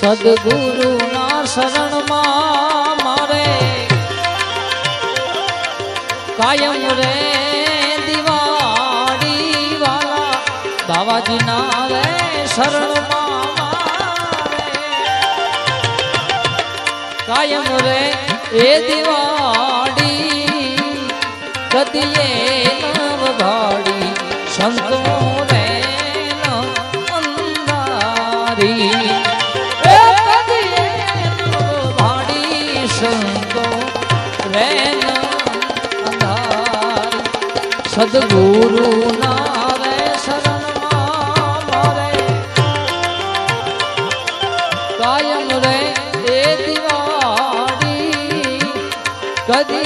સદગુરુના શરણમાં મારે કાયમ રે દિવાળી વાલા બાવાજીના રે શરણમાં કાયમ રે એ દિવાળી કદીએ નવ ભાડી સંતો સદગુરુ ના રે શરણમાં મારે. કાયમ રે એ દિવાળી. કદીએ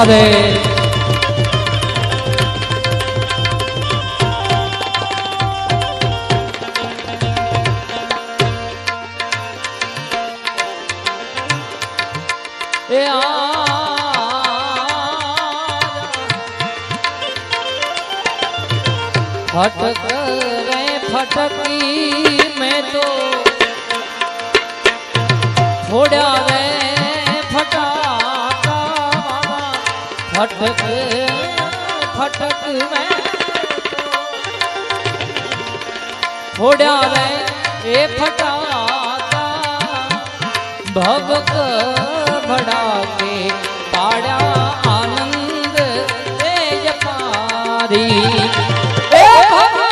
राधे फटक रे फटकी मैं तो छोड़ा रे। फटक फटक में फोड़ा में ए फटाता भवक बड़ा के पाड़ा आनंद दे ए भवक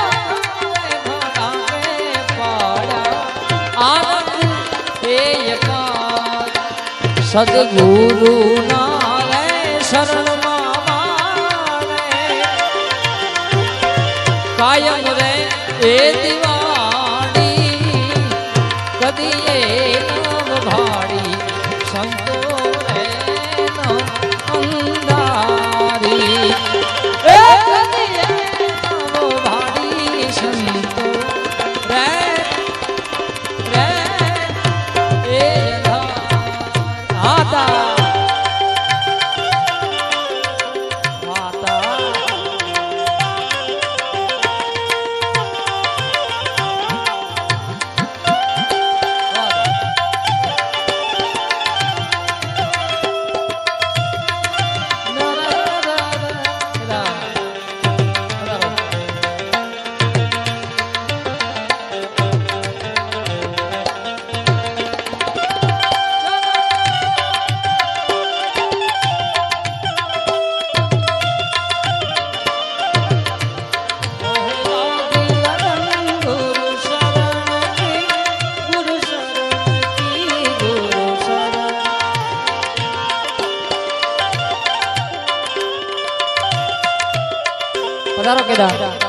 सदगुरु नारायण शरण એ દિવાળી કદીએ નવ ભાડી સંતો પધારો કેદાર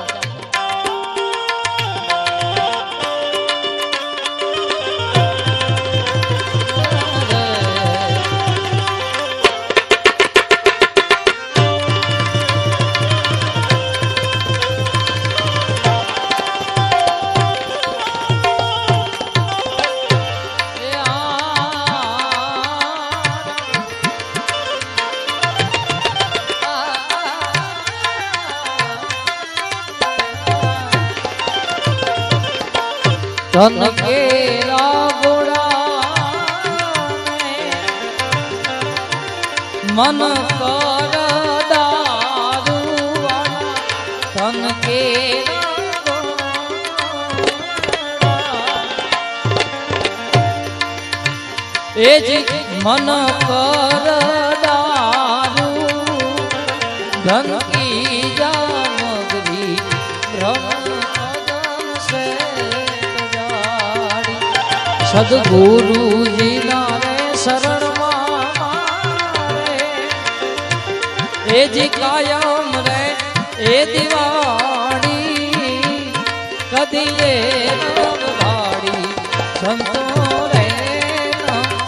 ધન ગોળાને મન કર દારૂવાળા ધન ગોળા એ જ મન કર સદગુરુજીના રે શરણમાં એ જી કાયમ રે, એ દિવાળી. કદી એ રંગાડી સંતો રે સંતો